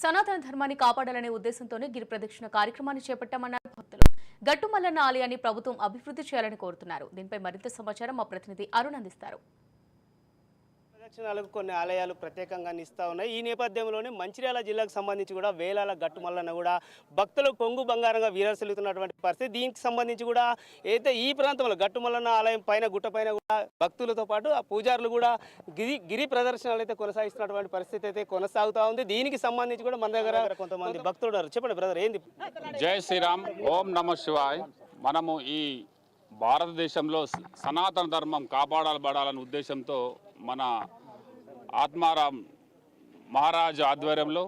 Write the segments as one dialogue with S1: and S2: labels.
S1: సనాతన ధర్మాన్ని కాపాడాలనే ఉద్దేశంతోనే గిరి ప్రదక్షిణ కార్యక్రమాన్ని చేపట్టామన్నారు భక్తులు. గట్టుమల్లన్న ఆలయాన్ని ప్రభుత్వం అభివృద్ధి చేయాలని కోరుతున్నారు. దీనిపై మరింత సమాచారం మా ప్రతినిధి అరుణ్ అందిస్తారు.
S2: ప్రదక్షిణాలకు కొన్ని ఆలయాలు ప్రత్యేకంగా ఇస్తూ ఉన్నాయి. ఈ నేపథ్యంలోనే మంచిర్యాల జిల్లాకు సంబంధించి కూడా వేలాల గట్టుమల్లన్న కూడా భక్తులు కొంగు బంగారంగా వీరసలుతున్నటువంటి పరిస్థితి. దీనికి సంబంధించి కూడా అయితే ఈ ప్రాంతంలో గట్టుమల్లన్న ఆలయం పైన గుట్ట పైన కూడా భక్తులతో పాటు ఆ పూజారులు కూడా గిరి గిరి ప్రదర్శనలు అయితే కొనసాగిస్తున్నటువంటి పరిస్థితి అయితే కొనసాగుతూ ఉంది. దీనికి సంబంధించి కూడా మన దగ్గర కొంతమంది భక్తులు ఉన్నారు. చెప్పండి బ్రదర్ ఏంది?
S3: జై శ్రీరామ్ ఓం నమ శివాయ్. మనము ఈ భారతదేశంలో సనాతన ధర్మం కాపాడబడాలనే ఉద్దేశంతో మన ఆత్మారాం మహారాజ్ ఆధ్వర్యంలో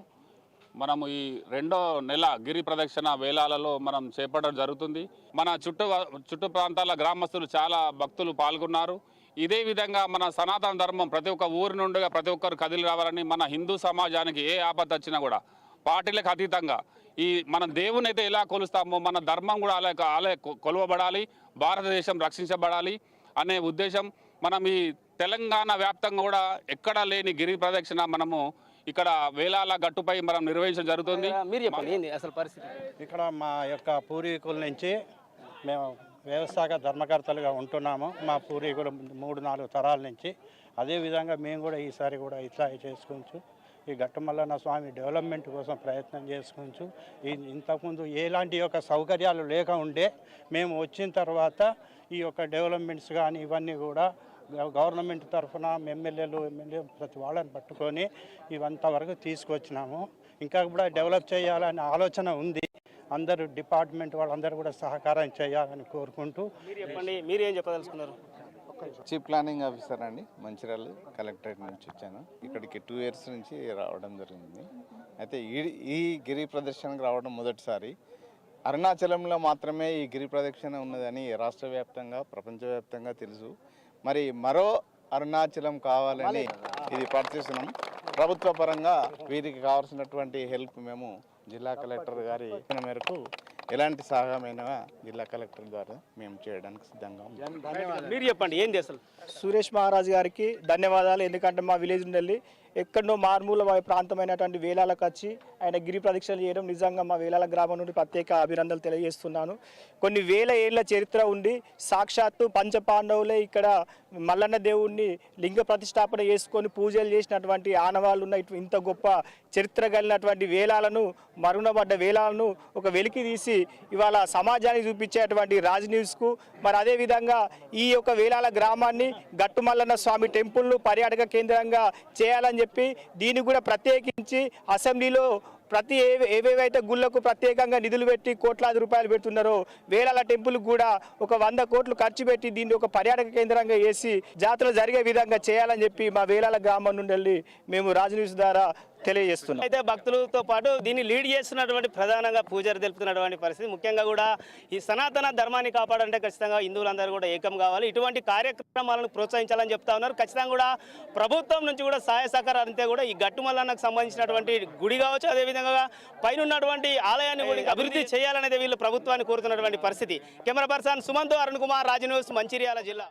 S3: మనము ఈ రెండో నెల గిరి ప్రదక్షిణ వేలాలలో మనం చేపట్టడం జరుగుతుంది. మన చుట్టూ చుట్టూ ప్రాంతాల గ్రామస్తులు చాలా భక్తులు పాల్గొన్నారు. ఇదే విధంగా మన సనాతన ధర్మం ప్రతి ఒక్క ఊరి నుండిగా ప్రతి ఒక్కరు కదిలి రావాలని మన హిందూ సమాజానికి ఏ ఆపద వచ్చినా కూడా పార్టీలకు అతీతంగా ఈ మన దేవుని అయితే ఎలా కొలుస్తామో మన ధర్మం కూడా అలా అలా కొలవబడాలి భారతదేశం రక్షించబడాలి అనే ఉద్దేశం మనం ఈ తెలంగాణ వ్యాప్తంగా కూడా ఎక్కడా లేని గిరి ప్రదక్షిణ మనము ఇక్కడ వేలాల గట్టుపై మనం నిర్వహించడం జరుగుతుంది.
S2: మీరు చెప్పండి అసలు పరిస్థితి?
S4: ఇక్కడ మా యొక్క పూర్వీకుల నుంచి మేము వ్యవసాయ ధర్మకర్తలుగా ఉంటున్నాము. మా పూర్వీకులు మూడు నాలుగు తరాల నుంచి. అదేవిధంగా మేము కూడా ఈసారి కూడా ఇట్లా చేసుకోవచ్చు ఈ గట్టమల్లన్న స్వామి డెవలప్మెంట్ కోసం ప్రయత్నం చేసుకోవచ్చు ఈ ఇంతకుముందు ఎలాంటి యొక్క సౌకర్యాలు లేక ఉండే మేము వచ్చిన తర్వాత ఈ యొక్క డెవలప్మెంట్స్ కానీ ఇవన్నీ కూడా గవర్నమెంట్ తరఫున ఎమ్మెల్యేలు ఎమ్మెల్యే ప్రతి వాళ్ళని పట్టుకొని ఇవంతా వరకు తీసుకొచ్చినాము. ఇంకా కూడా డెవలప్ చేయాలనే ఆలోచన ఉంది. అందరూ డిపార్ట్మెంట్ వాళ్ళందరూ కూడా సహకారం చేయాలని కోరుకుంటూ.
S2: మీరు చెప్పండి మీరు ఏం చెప్పదలుచుకున్నారు?
S5: చీఫ్ ప్లానింగ్ ఆఫీసర్ అండి మంచిర్యాల కలెక్టరేట్ నుంచి వచ్చాను. ఇక్కడికి టూ ఇయర్స్ నుంచి రావడం జరిగింది. అయితే ఈ ఈ గిరి ప్రదర్శనకు రావడం మొదటిసారి. అరుణాచలంలో మాత్రమే ఈ గిరి ప్రదక్షిణ ఉన్నదని రాష్ట్ర వ్యాప్తంగా ప్రపంచవ్యాప్తంగా తెలుసు. మరి మరో అరుణాచలం కావాలని ఇది ప్రార్థిస్తున్నాం. ప్రభుత్వ పరంగా వీరికి కావాల్సినటువంటి హెల్ప్ మేము జిల్లా కలెక్టర్ గారి మేరకు ఎలాంటి సహాయమైన జిల్లా కలెక్టర్ ద్వారా మేము చేయడానికి సిద్ధంగా ఉన్నాం.
S2: మీరు చెప్పండి ఏంది అసలు?
S6: సురేష్ మహారాజ్ గారికి ధన్యవాదాలు. ఎందుకంటే మా విలేజ్ నుండి ఎక్కడో మారుమూల ప్రాంతమైనటువంటి వేలాలకు వచ్చి ఆయన గిరి ప్రదక్షిణలు చేయడం నిజంగా మా వేలాల గ్రామం నుండి ప్రత్యేక అభినందనలు తెలియజేస్తున్నాను. కొన్ని వేల ఏళ్ళ చరిత్ర ఉండి సాక్షాత్తు పంచపాండవులే ఇక్కడ మల్లన్న దేవుణ్ణి లింగ ప్రతిష్టాపన చేసుకొని పూజలు చేసినటువంటి ఆనవాళ్ళు ఉన్న ఇంత గొప్ప చరిత్ర కలిగినటువంటి వేలాలను మరుగునబడ్డ వేలాలను ఒక వెలికి తీసి ఇవాళ సమాజానికి చూపించేటువంటి రాజ్ న్యూస్కు మరి అదేవిధంగా ఈ యొక్క వేలాల గ్రామాన్ని గట్టుమల్లన్న స్వామి టెంపుల్ను పర్యాటక కేంద్రంగా చేయాలని చెప్పి దీన్ని కూడా ప్రత్యేకించి అసెంబ్లీలో ప్రతి ఏవేవైతే గుళ్ళకు ప్రత్యేకంగా నిధులు పెట్టి కోట్లాది రూపాయలు పెడుతున్నారో వేలాల టెంపుల్ కూడా ఒక వంద కోట్లు ఖర్చు పెట్టి దీన్ని ఒక పర్యాటక కేంద్రంగా వేసి జాతరలు జరిగే విధంగా చేయాలని చెప్పి మా వేలాల గ్రామం నుండి వెళ్ళి మేము రాజ్ ద్వారా తెలియజేస్తున్నాం.
S2: అయితే భక్తులతో పాటు దీన్ని లీడ్ చేస్తున్నటువంటి ప్రధానంగా పూజారి తెలుపుతున్నటువంటి పరిస్థితి. ముఖ్యంగా కూడా ఈ సనాతన ధర్మాన్ని కాపాడంటే ఖచ్చితంగా హిందువులందరూ కూడా ఏకం కావాలి. ఇటువంటి కార్యక్రమాలను ప్రోత్సహించాలని చెప్తా ఉన్నారు. ఖచ్చితంగా కూడా ప్రభుత్వం నుంచి కూడా సహాయ సహకారాలు అంతే కూడా ఈ గట్టుమల్లన్నకు సంబంధించినటువంటి గుడి కావచ్చు అదేవిధంగా పైన ఉన్నటువంటి ఆలయాన్ని కూడా అభివృద్ధి చేయాలనేది వీళ్ళు ప్రభుత్వాన్ని కోరుతున్నటువంటి పరిస్థితి. Camera person Sumanth Arun Kumar Raju news Mancherial జిల్లా.